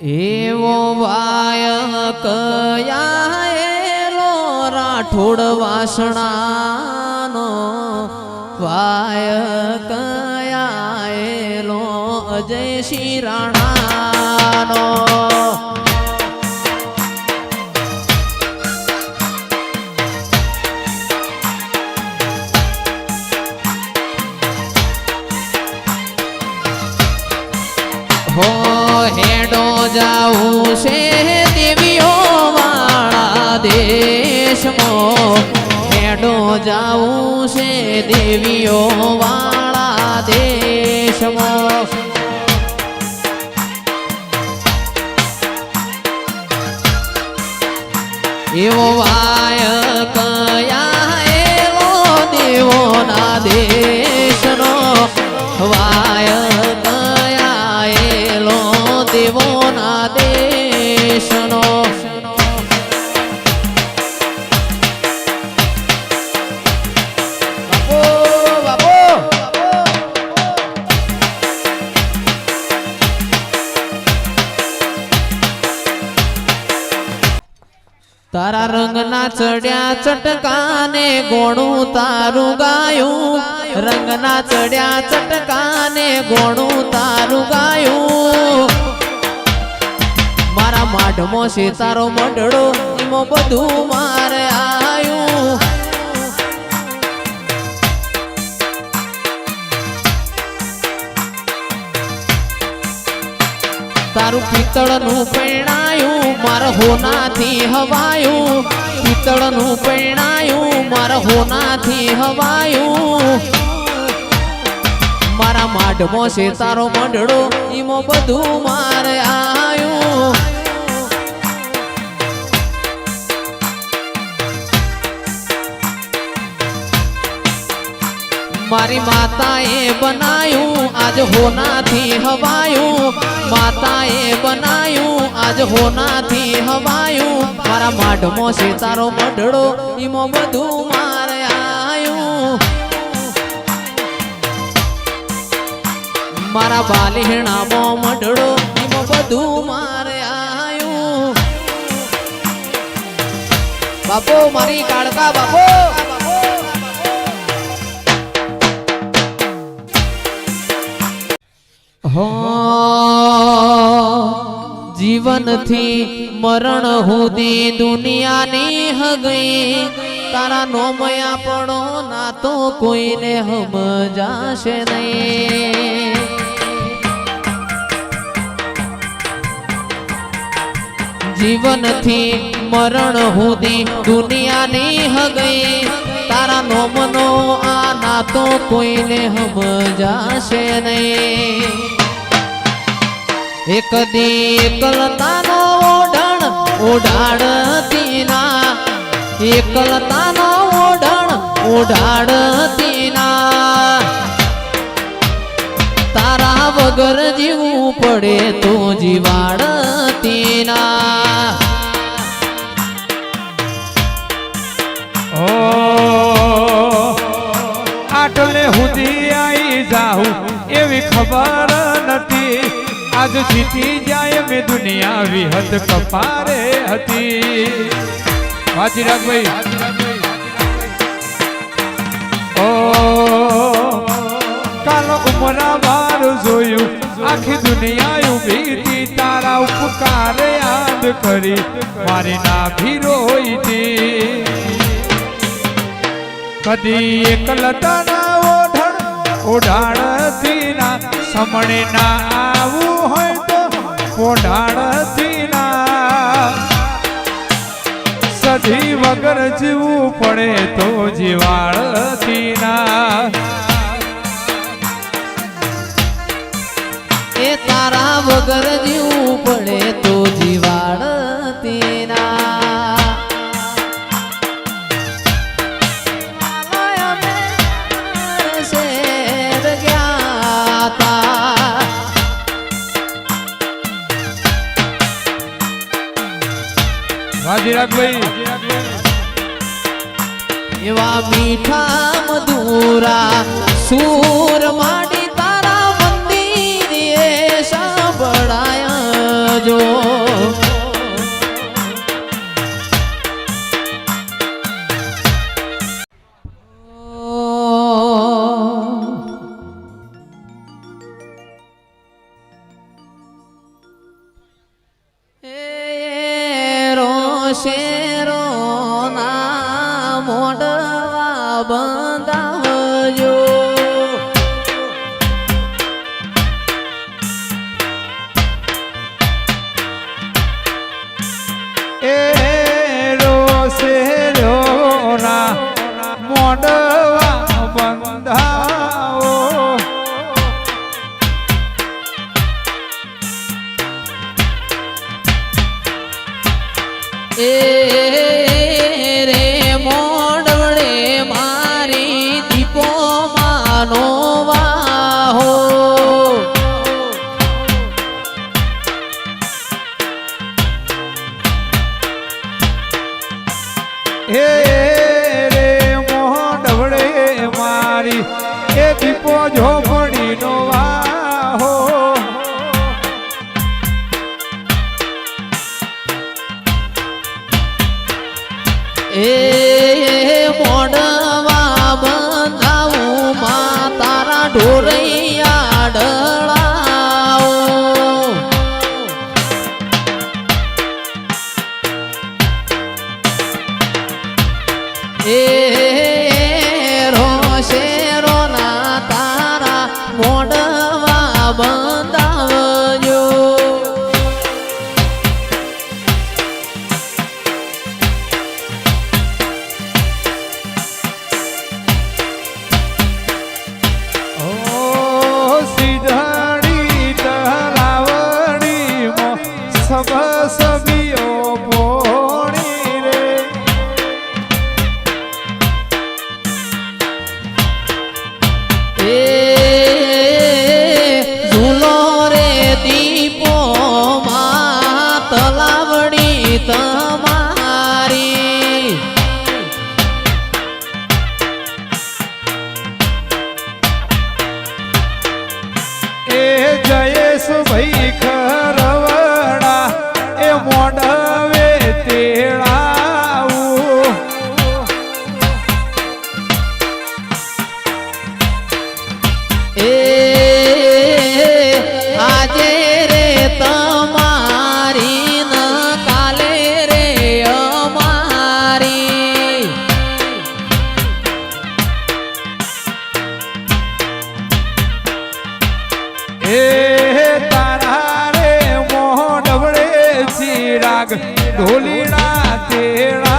એવો વાય કયાએલો રાઠોડ વાસણાનો વાય કયાએલો અજય શ્રી હેડો જાઉં છે દેવીઓ વાળા દેશમો હેડો જાઉં છે દેવીઓ વાળા દેશમો એવો વાય દેવોના દેશનો તારા રંગના ચડ્યા ચટકાને ગોણું તારું ગાયું રંગના ચડ્યા ચટકાને ગોણું તારું ગાયું મારા માઢમાં છે તારો મંડળો એમાં બધું મારે આયું. તારું પિત્તળનું પૈણાયું, મારા હોનાથી હવાયું. પિત્તળનું પૈણાયું, મારા હોનાથી હવાયું. મારા માઢમો છે તારો મંડળો, ઈમો બધું મારે આયું. મારી માતાએ બનાયું, આજ હોનાથી હવાયું. માતાએ બનાયું, આજ હોનાથી હવાયું. મારા માઢમો છે તારો મંડળો, ઈમો બધું મારે આયું. મારા બાલીણામાં મંડળો ઈમાં બધું મારે આયું. બાપો, મારી કાળકા બાપો. હો, જીવનથી મરણ સુધી દુનિયાની હગઈ. તારા નોમયા પડો ના તો કોઈને સમજાશે નહીં. જીવનથી મરણ સુધી દુનિયાની હગઈ. તારા નોમનો આ ના તો કોઈને સમજાશે નહીં. એક દી એકલતાનો ઓઢણ ઓઢાડતી ના એકલતાનો ઓઢણ ઓઢાડતી ના તારા વગર જીવવું પડે તો જીવાડતી ના જાઉં એવી ખબર નથી. આજ જીતી જાય મેં દુનિયા વિહત કપારે હતી. વાજીરાગભાઈ ઓ, કાલો ઉમરા બાર જોયું. આખી દુનિયા ઊભી તારા ઉપકાર યાદ કરી. મારી નાભી રોઈતી કદી એકલતાના ઓઢાણથી ના સમણે ના આવું હોય તો ઓઢાળથી ના સધી વગર જીવવું પડે તો જીવાળથી ના તારા વગર જીવવું પડે તો જીવાડતી ના ચિરાગભાઈ એવા મીઠા મધુરા સૂર માડી તારા મંદિરે સાંભળાય જો. બાંધાયો મારી એ દીપો જોમણી નો વાહો. એ મોડવા બંધાવું માં તારા ઢોરઈ જયેશ ભાઈ હે તારા રે મોહન વડે શ્રી રાગ ઢોલીના તેડા